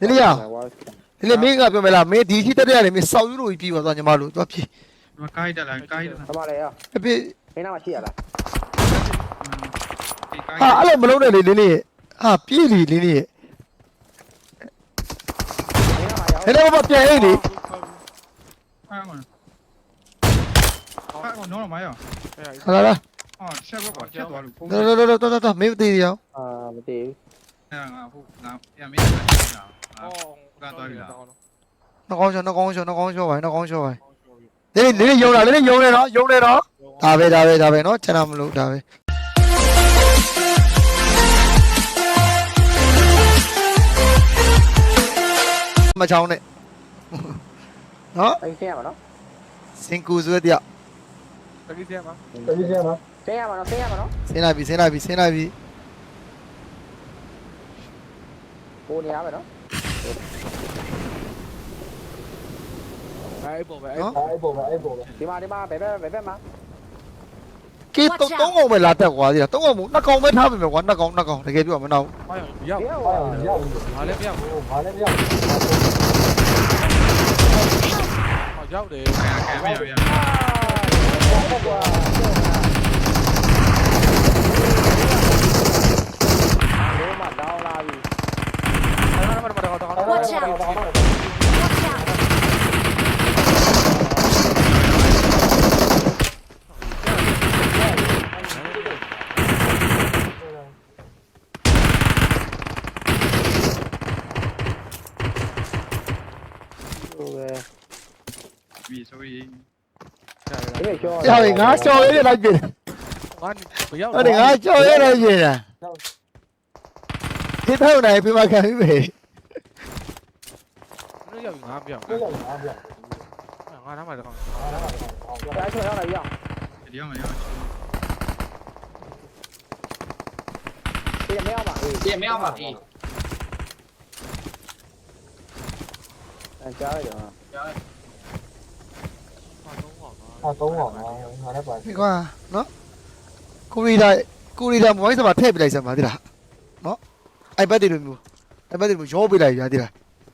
ဒီလေးရဒီလေးမင်းကပြောမလားမင်းဒီရှိတက်တဲ့ရတယ်မင်းစောက်ယူလို့ပြီးပါသွားညီမလို့သွားဖြစ်ဒီမှာကိုင်းတက်လာကိုင်းတက်လာသမားလေရအဖေမင်းနာမရှိရလားဒီကိုင်းဟာအဲ့လိုမလုံးနဲ့လေလေးလေးဟာပြေးလီလေးလေးမင်းနာမရောက်ဟဲ့တော့မပြန်အိတ်လေအားမအားမနော်မရောဟာလာလာအော်ချက်ဘောချက်သွားလို့ဖုန်းတော်တော်တော်တော်တော်မင်းသေးရအောင်အာမတည်အဲ့ငါဟုတ်ငါပြန်မင်း လာတာကားသွားပြီလားနှကောင်းချောနှကောင်းချောနှကောင်းချောပါနှကောင်းချောပါလေးလေးလေးယုံလာလေးလေးယုံနေတော့ယုံနေတော့ဒါပဲဒါပဲဒါပဲနော်ကျွန်တော်မလို့ဒါပဲမချောင်းနဲ့နော်အဲ့ဆင်းရမှာနော်စင်ကူဆွဲတယောက်ဆင်းရမှာနော်ဆင်းရမှာနော် ဆင်းလိုက်ပြီဆင်းလိုက်ပြီဆင်းလိုက်ပြီကိုနေရမယ်နော်အဲ့ပုံပဲနော်ဒီမှာဒီမှာဘယ်ဘက်ဘယ်ဘက်မှာကေတုံးတုံးကောင်ပဲလာတက်ကွာဒီလားတုံးကော Watch out! Watch out! ဟိုပဲပြီဆိုရင်ဒီမဲ့ကျော်ကြောက်ရင်ငါချော်ရဲလိုက်ပြင်ငါမရောက်ဟုတ်တယ်ငါချော်ရဲလိုက်ပြင်တာဒီထောက်နိုင်ပြမခံပြီပဲမ ရောက်ငါမရောက်ငါငါနားမှာတကောင်အဲ့ကျော်ရောက်လာပြီအောင်ဒီအောင်မရဒီမရောက်ပါအေးပြင်မအောင်ပါပြီအဲ့ကြားရတယ်နော်ဟာတော့ဟောငါဒီကွာနော်ကိုရီဒါကိုရီဒါမိုဘိုင်းစမှာထ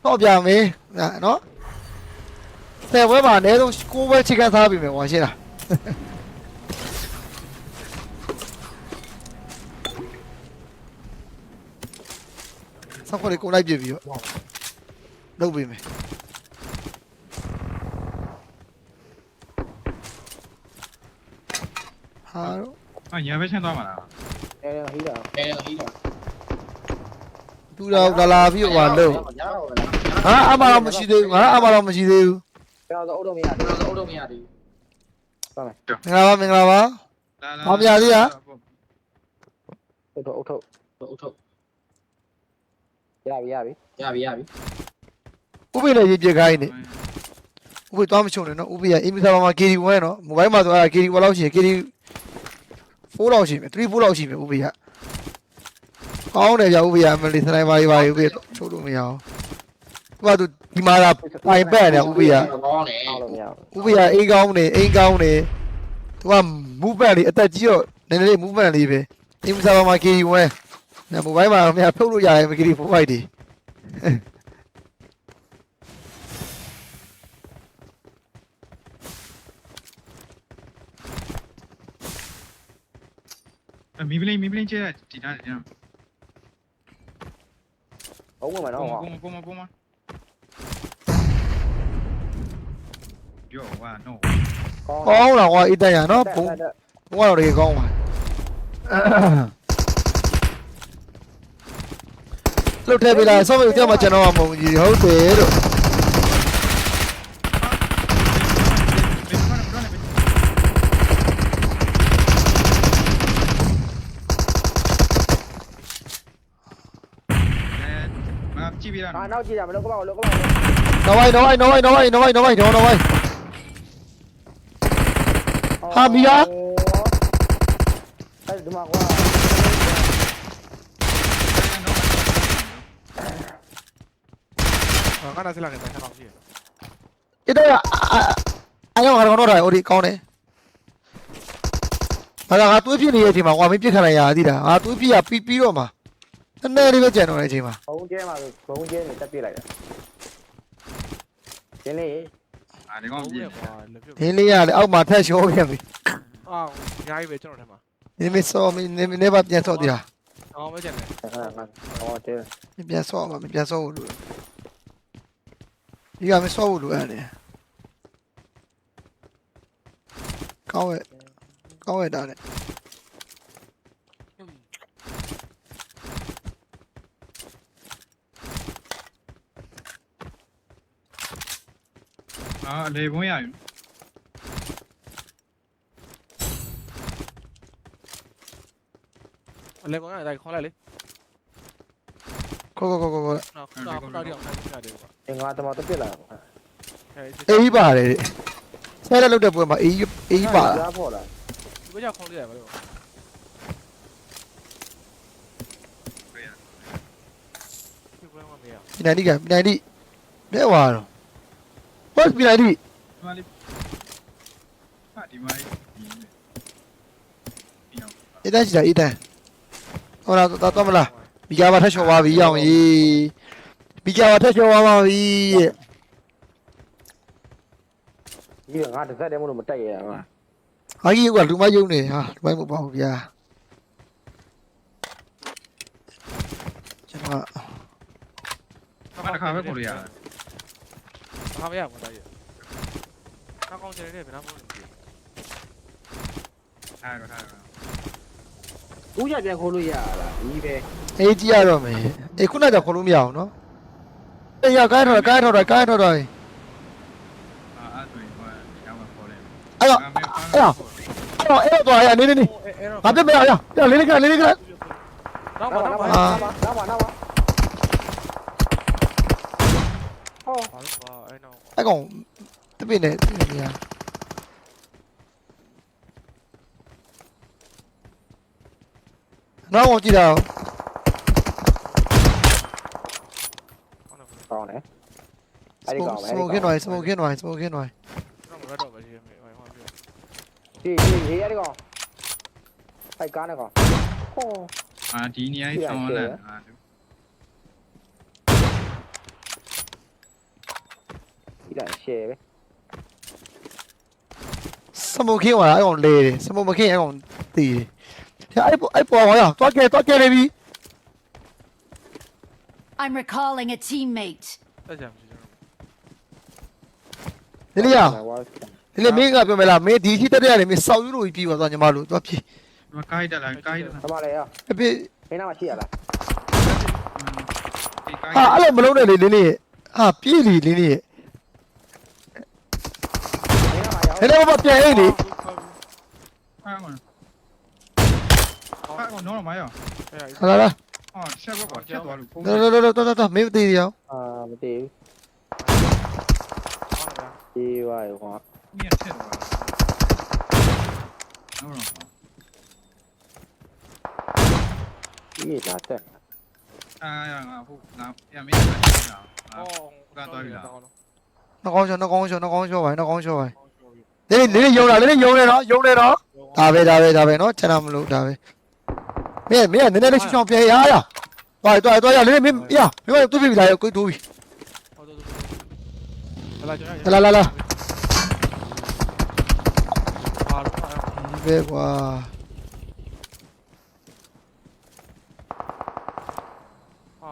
ည့်ပြလိုက်စမ်းပါဒီလားနော် iPad တွေလိုမျိုး iPad တွေမျိုးရောပေးလိုက်ရဒီလားတော့ပြမယ်နော်ဆယ်ဘွဲမှာအနည်းဆုံး6ဘွဲချိကန်စားပြီမယ်ဟောရှင်းလားဆောက်ခွက်လေးကိုလိုက်ပြပြီးတော့လုပ်ပေးမယ်ဟာတော့အာညာပဲချင်းသွားမှာလားအဲ့ဟီးတာအဲဟီးတော့သူတော့လာလာပြီးတော့ဟာလို့ရတော့ ဗလားငါအမတော့မရှိသေးဘူးငါအမတော့မရှိသေးဘူးကျွန်တော်တို့အုပ်တော့မရဒီလိုဆိုအုပ်တော့မရသေးဘူးမင်္ဂလာပါမင်္ဂလာပါဘူးအုပ်တော့အုပ်ထုတ်အုပ်ထုတ်ရပြီရပြီရပြီရပြီဥပိလည်းရေးပြခိုင်းနေဥပိသွားမချုံနဲ့နော်ဥပိကအင်မီစာမှာ KD 1 နော်မိုဘိုင်းမှာဆိုအဲ့ KD 1 လောက်ရှိရင် KD 4လောက်ရှိမယ်3 4လောက်ရှိမယ်ဥပိကကောင်းတယ်ဗျဥပိကအမလီစနိုက်ပါရေးပါရေးဥပိချုပ်လို့မရအောင်သူ ကသူဒီမှာလာပိုင်ပတ်တယ်ဥပိကကောင်းတယ်အောက်လို့မရဘူးဥပိကအိမ်ကောင်းနေအိမ်ကောင်းနေသူက movement လေးအသက်ကြီးတော့နည်းနည်းလေး movement လေးပဲအင်မီစာမှာ KD 1နော်မိုဘိုင်းမှာတော့မရထုတ်လို့ရတယ် KD 4 5တွေမီပလင်းမီပလင်းကျဲဒီနားဒီနားဟုတ်ဝင်မှာနော်ကိုမကိုမကိုမယောဝါနော်ကောင်းလာကွာအီတန်ရနော်ဘုံဘုံကတော့တကယ်ကောင်းပါလုတ်ထဲပေးလိုက်ဆောက်ပြီးကြောက်မှ ကျွန်တော်ကမုံကြီးဟုတ်တယ်လို့ငါကြည့်ပြရအာနော်နောက်ကြည့်ရမလို့ကောက်ကောက်လို့ကောက်နော်ဝိုင်းနော်ဝိုင်းနော်ဝိုင်းနော်ဝိုင်းနော်ဝိုင်းနော်ဝိုင်းနော်ဝိုင်း ဟာမီယာအဲ့ဒီမှာကွာငါနားစလာနေတာကောင်ရှိတယ်အီတန်ရအယောကတော့တော့တယ်ဟိုဒီကောင်းတယ်ဘာသာငါတွေးပြနေတဲ့အချိန်မှာကွာမင်းပြစ်ခတ်လိုက်ရသေးတာငါတွေးပြရပြီးပြီးတော့မှာနည်းနည်းလေးပဲကြံတော့တဲ့အချိန်မှာဘုံကျဲမှာဘုံကျဲနေတက်ပြလိုက်တာကျင်းလေး အာဒီကောင်ဟုတ်ပြကဲ့ည့်ကွာလက်ပြုတ်ဒီလေးရလေအောက်မှာထက်ရှောပြန်ပြီအာအများကြီးပဲကျွန်တော်ထဲမှာနေမစောမနေနေပါပြန်စောသေးတာအောင်းမကျန်တယ်ခဏခဏဟောကျဲမပြန်စောမှာမပြန်စောဘူးလို့ဒီကမစောဘူးလို့အဲ့ဒါကောင်းရဲ့ကောင်းရဲ့တာနဲ့ အာလေဘုံရယူအလဲကောင်ကတိုင်းခေါ်လိုက်လေခေါ်ခေါ်ခေါ်ခေါ်ခေါ်နော်ခုနကခုနကအောင်နိုင်ကြတယ်ကွာအင်္ဂါတမတက်ပြလိုက်တာအဲအေးပါတယ်ဆဲလက်လုတ်တဲ့ပွဲမှာအေးအေးပါလားဖော်လားဒီဘက်ခေါ်လိုက်ရပါလို့ဒီဘက်မှာမရပီနိုင်ဒီကပီနိုင်ဒီလဲဝါတော့ ဘတ်ပီနိုင်ဒီဒီမှာလေးဟာဒီမှာလေးဒီဒီအောင်အေးတန်းရှိတာအေးတန်းဟောလာတော့တော့မလားဘီကာဘာထက်ချော်ပါပြီရအောင်ရေးဘီကာဘာထက်ချော်ပါပါပြီတဲ့ဒီကငါတစ်ဆက်တည်းမလို့မတက်ရအောင်ဟာကြီးကလူမယုံနေဟာလူမမပေါ့ဗျာကျွန်တော်မတစ်ခါပဲခေါ်လို့ရတယ် ခါမရမှာတိုင်းရနောက်ကောင်းချင်တယ်ဘယ်နှမလို့လဲအားတော့ထားတော့ဦးရပြန်ခိုးလို့ရလားဒီပဲအေးကြည့်ရတော့မယ်အေးခုနကခေါ်လို့မရအောင်နော်အေးရကိုင်းထော်ကိုင်းထော်ကိုင်းထော်တော့အာအဲ့ဆိုရင်ဟိုရောင်းမှာခေါ်တယ်အဲ့တော့အဲ့တော့အဲ့တော့သွားရနေနေနေအဲ့တော့ငါပြတ်မရရပြလေးလေးကလေးလေးကနောက်မှာနောက်မှာနောက်မှာနောက်မှာဟောဘာလို့ကွာ အဲ့ကောင်တပည့်နဲ့နေနေရနောက်ကောင်ကြည့်တာကောင်းတယ်အဲ့ဒီကောင်ပဲစမိုကင်းဝိုင်းစမိုကင်းဝိုင်းစမိုကင်းဝိုင်းကျွန်တော်မရတော့ပါသေးဘူးဟိုဟောပြောဒီဒီရေးရတဲ့ကောင်ဖိုက်ကားနဲ့ကောင်ဟောအာဒီနေရာကြီးဆောင်းလာ အာဒီလိုက်ရှယ်ပဲစမိုကင်းဟောအဲ့ကောင်လေတယ်စမိုမကင်းအဲ့ကောင်တည်တယ်အဲ့ပေါ်အဲ့ပေါ်ဟောရသွားကြဲသွားကြဲနေပြီ I'm recalling a teammate. တက်ကြမရှိကျွန်တော်ဒီလေးရဝါဒီလေးမင်းကပြောမလားမင်းဒီရှိတက်တဲ့ရတယ်မင်းစောက်ယူလို့ပြီးပါသွားညီမလို့သွားပြီဒီမှာကိုင်းတက်လာကိုင်းတက်လာသမားလေရအဖေမင်းနာမရှိရလားဒီကိုင်းဟာအဲ့လိုမလုပ်နဲ့လေလေးလေးဟာပြေးလီလေးလေးမင်းနာမရောက်လေးလေးဘာပြန်အိတ်လေအားကောအားကောနော်မရော ဟာလာလာဟောချက်ဘောချက်သွားလို့ဖုန်းတော်တော်တော်တော်တော်မင်းမသေးရအောင်အာမတည်ဒီဝါရောကွာမြင်ချက်သွားနော်ဒီလာတက်အာရငါဟုတ်ငါပြန်မင်းတက်လာအာနှကောင်းချောနှကောင်းချောနှကောင်းချောပါနှကောင်းချောပါ လေးလေးလေးယုံလာလေးလေးယုံနေတော့ယုံနေတော့ဒါပဲဒါပဲဒါပဲနော်ချက်တာမလို့ဒါပဲမင်းမင်းနည်းနည်းလေးချောင်းချောင်းပြေးရရသွားသွားသွားရလေးလေးမင်းရမင်းတို့ပြီလားကိုတိုးပြီလာကျွန်တော်လာလာလာဘာလို့လဲဒီပဲကွာဟာ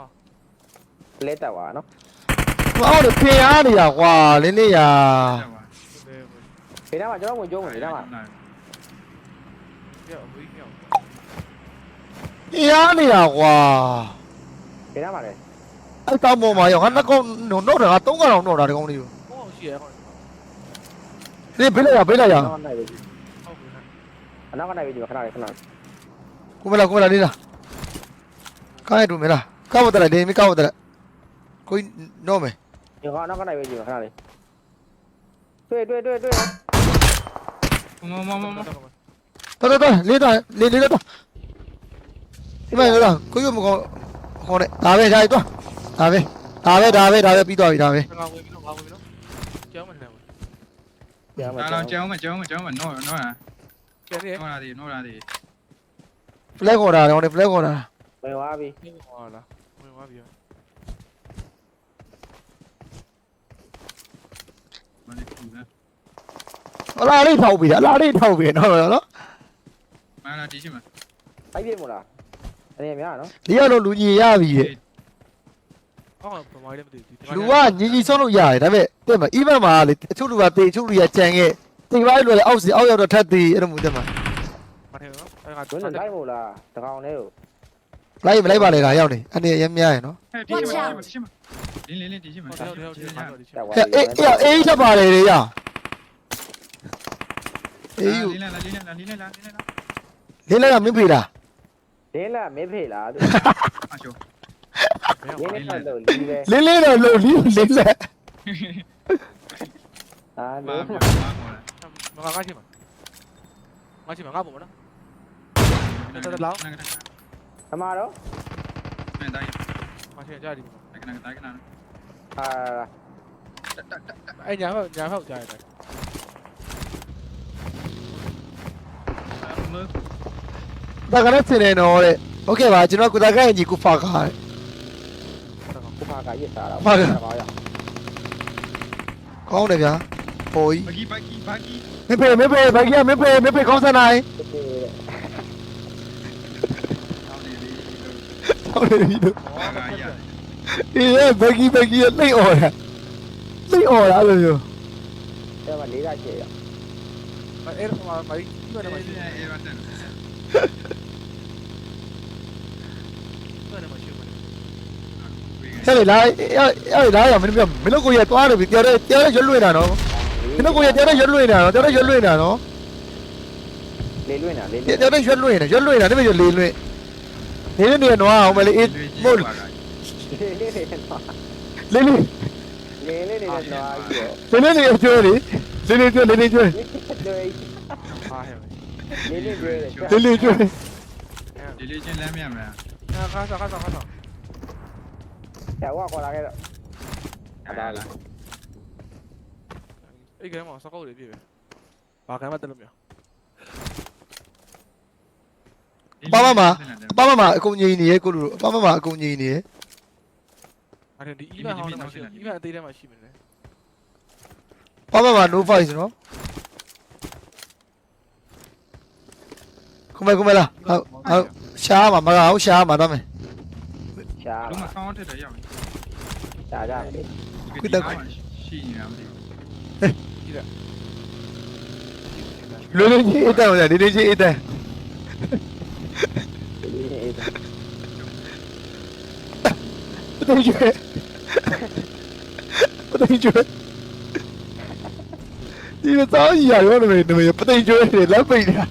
လဲတက်သွားနော်အော်ပြင်ရနေတာကွာလေးလေးရဘယ်ဘယ်ဒီနားမှာကျွန်တော်ဝင်ကျုံးမယ်ဒီနားမှာပြောဝေးပြောပြင်ရနေတာကွာဒီနားမှာလေအဲ့ တောင်းပေါ်မှာရောငါနှကောင်းတော့တာငါသုံးကောင်တော့တာဒီကောင်လေးကိုဟောရှိရဟောဒီဘေးလိုက်ရဘေးလိုက်ရနောက်နိုင်ပြီဟုတ်ပြီအနောက်ကနေပြီဒီမှာခဏလေးခဏလေးကိုမလာကိုမလာလေးလားကားရတူမလားကားမတလိုက်ဒီမကားမတလိုက် ကိုနော်မယ်ဒီကအနောက်ကနေပြီဒီမှာခဏလေးတွေ့တွေ့တွေ့တွေ့မမမမတော်တော်တော်လေးတော့လေးလေးတော့ဒီမှာတော့ကိုရမကောခေါ်တယ်ဒါပဲဒါပဲတော့ဒါပဲဒါပဲဒါပဲဒါပဲပြီးသွားပြီဒါပဲငါဝင်ပြီးတော့ငါဝင်ပြီးတော့ကျောင်းမနေဘူးပြန်မှာဒါတော့ကြောင်းမကြောင်းမကြောင်းမနော်နော်ကျန်နေနော်လာဒီနော်လာဒီဖလက်ခေါ်တာတော့ဖလက်ခေါ်တာဝင်သွားပြီမင်းဟောလားဝင်သွားပြီ မလေးကူလားအလားလေးထောက်ပြီအလားလေးထောက်ပြီနော်နော်မလာတီးရှိမှာအိုက်ပြမို့လားအနေများနော်ဒီကတော့လူကြီးရပြီတဲ့အော်ဘာမှလည်းမသိဘူးလူကညီညီဆုံးလို့ရတယ်ဒါပေမဲ့တဲ့မှာ even မှာလေအချို့လူကတေအချို့လူကကြံခဲ့တင်ပိုင်းလို့လေအောက်စီအောက်ရောက်တော့ထပ်သေးအဲ့လိုမျိုးတဲ့မှာမထင်ဘူးအဲ့ကတွန်းလိုက်မို့လားတကောင်လေးကို လိုက်မလိုက်ပါလေဒါရောက်နေအနေရမ်းများရယ်နော်ဟဲ့တီးရှိမှာတီးရှိမှာလင်းလင်းလင်းတီးရှိမှာဟုတ်တယ်ဟုတ်တယ်ဟုတ်တယ်ဟုတ်တယ်တက်သွားဟဲ့အေးအေးအေးချက်ပါတယ်လေရအေးယူလင်းလာလင်းလာလင်းလာလင်းလာလေးလိုက်ကမင်းဖေးတာဒင်းလာမင်းဖေးလားသူအချိုရင်းနေတော့လို့လီးပဲလေးလေးတော့လုံလီးလေးလက်အာမာလို့မာခေါ်လာမငါငါချင်းမှာငါချင်းမှာငါ ပုံမနော် အမတော့ မင်းတိုင်း ငါချင်းကြားဒီ ကနကတိုင်းကန အာ အဲ့ညာဟောညာဟောကြားရတယ် မ ဒါကလည်းစင်နေတော့တဲ့โอเคပါကျွန်တော်ကိုတာကရင်ကြီးကိုဖာကားတဲ့ ကိုဖာကရစ်စားတော့ ဟုတ်ကဲ့ ကောင်းရ ကောင်းတယ်ဗျာဟိုကြီး ဘဂီဘဂီဘဂီ မဖေးမဖေးဘာကြီးမဖေးမဖေးကောင်းစမ်းနိုင် ဟုတ်တယ်ဒီလိုဘာကရအေးဘာကြီးဘာကြီးလိတ်អော်တာလိတ်អော်တာအဲ့လိုမျိုးတဲ့မှာလေးရချေရအဲ့ဒါမှမကြီးဒီမှာမရှိအေးဘူးအေးပါတဲ့အဲ့ဒါမှရှိဘူးဟဲ့လေလာအဲ့အဲ့လာရမင်းပြောမင်းတို့ကိုရသွားတယ်ပြီတရားရဲတရားရဲရွလွင်တာနော်မင်းတို့ကိုရတရားရဲရွလွင်တာနော်တရားရဲရွလွင်တာနော်လေးလွင့်တာလေးတရားရဲရွလွင်တာရွလွင်တာတမီးရွလေးလွင်နေနေနေတော့အောင်မလေးအေးမို့လေးလေးလေးတော့လေးလေးလေးလေးလေးတော့ပြီးတော့လေးလေးကျွေး လေလေးလေးကျွေးလေးလေးကျွေးတွေ့ဟာဟဲ့လေးလေးတွေ့တယ်လေးလေးကျွေးဒီလေးချင်းလမ်းမြမလားအာခါစားခါစားခါစားကျဝါခေါ်လာခဲ့တော့အဲ့ဒါလားအဲ့ကဲမှာစကောက်တွေပြည့်ပဲဘာကမှတက်လို့မရ အပမမအပမမအကုန်ငြိမ်နေရဲ့ကိုလူအပမမအကုန်ငြိမ်နေရဲ့အဲ့ဒီ event ဟောင်းမှာရှိ event အသေးထဲမှာရှိမယ်လေအပမမ no fight နော်ကုမဲကုမဲလာဟုတ်ဟုတ်ရှားမှာမကအောင်ရှားမှာတော့မယ်ရှားလုံးမဆောင်းထက်တယ်ရောက်ပြီရှားကြတယ်ရှိနေတာမသိဘူးလွယ်လွယ်ကြီးအတန်းဝင်တယ်ဒီဒီကြီးအတန်း လေးလေး ပသိကျွဲပသိကျွဲဒီမသားကြီးရရောနေနေပသိကျွဲတွေလက်ပိတ်နေတာ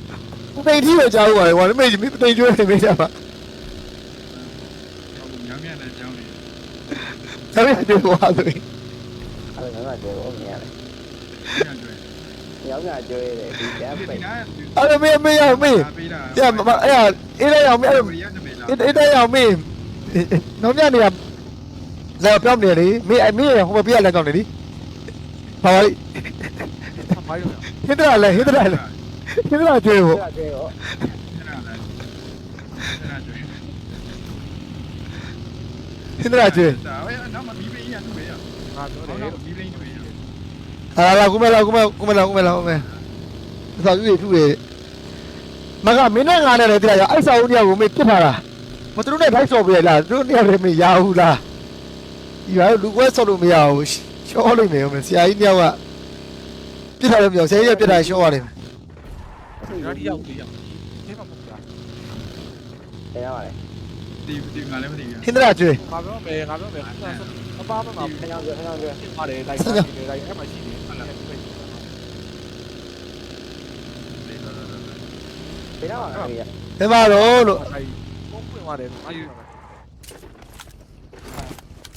ပသိကြီးပဲကြားဦးပါလေကွာမေ့ပသိကျွဲတွေမေ့ကြပါညောင်မြတဲ့ကြောင်းနေဒါပေမဲ့ဒီကွာဆိုရင်အဲ့ဒါကကြောအမြင်ရတယ်ညံ့တွေ့ညောင်းညကျွေးတယ်ဒီကဒီပိတ်နားအဲ့ဒါမေ့မေ့ရမေ့ပေးတာရမအဲ့ဒါအေးရအောင်မေ့အဲ့ရနေမေးလားအေးအေး လာပြောင်းနေလေမေ့အမေ့ဟိုပြရလက်ကြောင်းနေလေဘာလဲမိုင်းလို့ဟိတရလဲဟိတရလဲဟိတရကျွေးဖို့ကျွေးရောအဲ့ဒါလားအဲ့ဒါတွေ့ဟိတရကျွေးဒါအဲ့နောက်မှဘီဘီရတွေ့ရငါပြောဟောတယ်တော့ဘီဘီတွေ့ရဟာလာကုမဲလာကုမဲကုမဲလာကုမဲလာကုမဲသာယူရထူရမကမင်းနဲ့ငါနဲ့လည်းတရားရအိုက်စာဦးညကိုမေ့ပြစ်ထားတာမသူတို့နဲ့ထိုက်ဆော်ပြရလားသူတို့နဲ့လည်းမေ့ရဘူးလား ဒီဟာလူကွဲဆော်လို့မရဘူးရှော့လို့နေရောဆရာကြီးညောက်ကပြစ်ထားလို့မရဆရာကြီးကပြစ်ထားရှော့ရတယ်ဒါဒီရောက်ဒီရောက်ဒီမှာမဟုတ်လားတယ်ရပါလေဒီဒီငါလည်းမသိဘူးဟင်္ဒရာကျွေးငါပြောမယ်ငါပြောမယ်အပါမမှာခဏကျွေးခဏကျွေးပါတယ်လိုက်တယ်လိုက်အဲ့မှာရှိတယ်ဟုတ်လားဘယ်တော့မှမရဘယ်မှာတော့လို့အဲ့ပုံပွင့်သွားတယ်အားယူ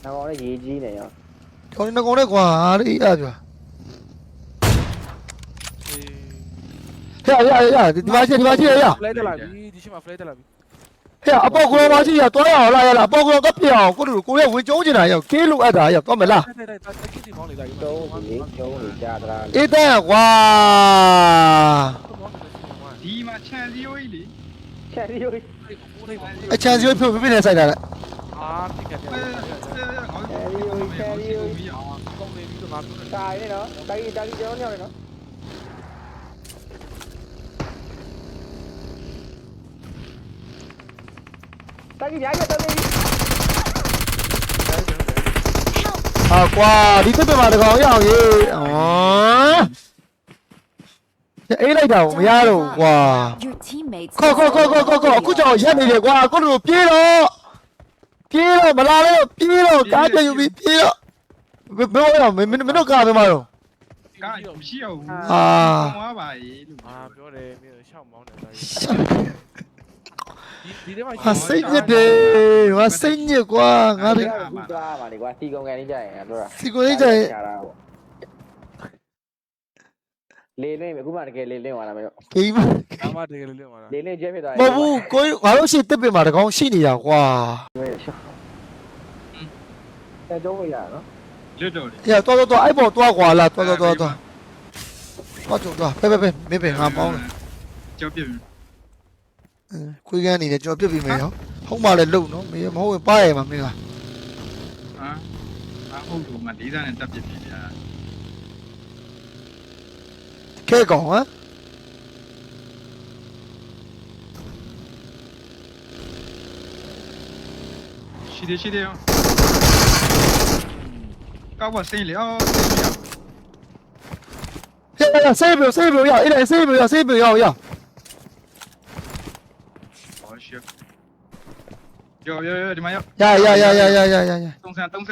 ပါမယ်နောက်တော့ရေးကြီးနေရောခေါင်းနေကောင်နဲ့ကွာအေးအားပြအေးဟဲ့ရရရဒီမှာရှိဒီမှာရှိရရ ဖလဲတက်လာပြီဒီရှိမှာဖလဲတက်လာပြီဟဲ့အပေါက်ကလေးမရှိရတွားရအောင်လားရလားအပေါက်ကလေးကပြအောင်ကိုတို့ကိုရဲ့ဝင်ကျုံးနေတာရောက်ကေးလို့အပ်တာရောက်သွားမလားတိုက်တိုက်တိုက်ကိစီမောင်းနေလိုက်ကျုံးကြီးကျုံးကြီးကြားသလားအေးတန်းကွာဒီမှာခြံစည်းရိုးကြီးလေချက်ရီယိုကိုကိုထိပ်ပါအချမ်းစီဖြုတ်ပြနေဆိုင်တာလေ အာတိကတ်တယ်အဲအဲအဲကောင်းနေပြီတော့ငါပြောတယ်တာရနေနော်တာကြီးတာကြီးကျွန်တော်ညောင်းနေနော်တာကြီးညာရတော့နေပြီဟာကွာဒီတက်ပြမှာတကောင်ရအောင်ရေးဩအေးလိုက်တာကိုမရတော့ဘူးကွာ Your teammates. ခေါ်ခေါ်ခေါ်ခေါ်ခေါ်ခေါ်အခုကြောင်ရက်နေတယ်ကွာအခုတို့ပြေးတော့ ပြေးတော့မလာလဲပြေးတော့ကားပြယူပြီးပြေးတော့ဘယ်ဘယ်ရောမင်းမင်းတို့ကားပဲမတော့ကားမရှိအောင်အာကောင်းသွားပါလေလို့အာပြောတယ်မင်းရှောက်မောင်းတယ်ဒါဒီဒီထဲမှာဟာစိတ်ညစ်တယ်ဟာစိတ်ညစ်ကွာငါတို့ဒါကဘူးသွားပါလေကွာစီကုန်ကန်လေးကြရင်ပြောတာစီကိုလေးကြရင် လေလင်းအခုမှတကယ်လေလင်းသွားတာမင်းတို့ဂိမ်းမအမတကယ်လေးလေးမှာလားလေလင်းကျဲဖြစ်သွားမဟုတ်ဘူးကိုငါတို့ရှိတက်ပြမှာတကောင်ရှိနေတာကွာတဲ့တော့ရနော်လွတ်တော့လေ။အေးတော်တော်တော်အဲ့ပေါ်သွားကွာလားတော်တော်တော်တော်။သွားကြုံသွားပဲပဲပဲမင်းပဲငါပေါင်းတယ်ကြောက်ပြစ်။ခွေးကန်းအနေနဲ့ကျွန်တော်ပြစ်ပြီးမယ်နော်။ဟုတ်မှလည်းလုံနော်။မင်းမဟုတ်ရင်ပါရမှာမင်းကဟာအဟုတ်လို့ငါလေးစားနဲ့တက်ပြစ်ပြီဗျာ။ ခဲကောင်ဟမ်ရှိတယ်ရှိတယ်ကောက်ပါစိမ့်လေအော်စိမ့်ရ။ဟဲ့ဆေးပြဆေးပြရအဲ့ဒါဆေးပြရဆေးပြရရဟောရှေ့ယောယောယောဒီမှာယော။ရရရရရရရရသုံးဆန်းသုံးဆ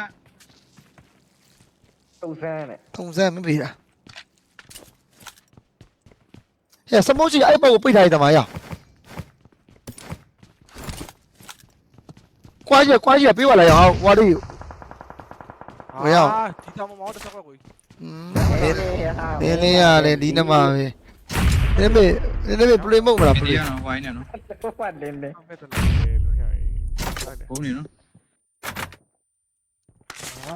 န်းတုံဆန်းနဲ့။ထုံစမ်းမပြေတာ။ဟဲ့စမိုးကြီးအဲ့ပေါ်ကိုပိတ်ထားရတဲ့မှာရ။ကွာကြီးကွာကြီးပြေးပါလားရအောင်ဟွာလေးဒီတောင်မောင်းတစ်ချက်ကွက်ကို။อืมနင်းလေးရတယ်ဒီနမပဲ။နင်းမေနင်းမေပလေးမဟုတ်မလားပဒီလေးရနော်ဝိုင်းနေနော်ပတ်လင်းလင်းဖက်တယ်လို့ဟဲ့ဟုတ်တယ်ဘုံနေနော်ဟာ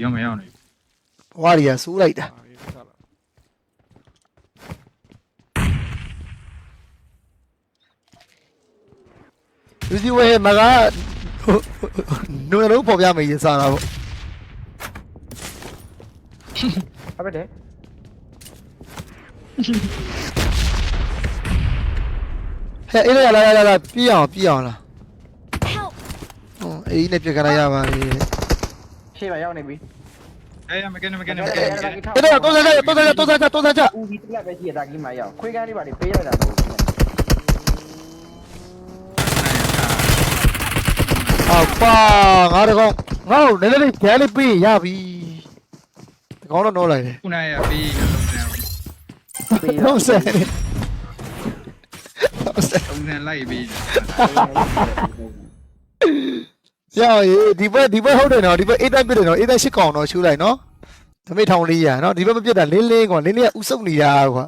ရောမရောနေ။ ဟွာရီကစူးလိုက်တာအာရေးစားလာလူစီဝဲမကနုံလုံးပေါ်ပြမယ်ရင်စားတာပေါ့ဟုတ်တယ်ဟဲ့အေးလာလာလာလာပြေးအောင်ပြေးအောင်လား Help! ဟွန်းအေးနဲ့ပြက်ခရရပါလေရှေ့မှာရောက်နေပြီ 哎呀，没给你，没给你，没给你，没给你。等等，多在这，多在这，多在这，多在这。ဦးကြီးတက်ပဲရှိရတာကြီးမရောက်ခွေးကန်းလေးပါလေပေးလိုက်တာတော့အော်ပါငါတကောင်ငါ့ကိုနည်းနည်းလေးဂျဲလေးပေးရပြီတကောင်တော့တော့လိုက်တယ်姑娘呀，比。ပေးဟုတော့တ်ဆယ်ဟုတ်ဆယ်姑娘来一比。 က်ပြီးရရေဒီဘက်ဒီဘက်ဟုတ်တယ်နော်ဒီဘက်အေးတိုင်းပြတယ်နော်အေးတိုင်းရှစ်ကောင်တော့ရှူလိုက်နော်သမိထောင်လေးရနော်ဒီဘက်မပြတ်တာလင်းလင်းကွာလင်းလင်းကဥစုပ်နေတာကွာ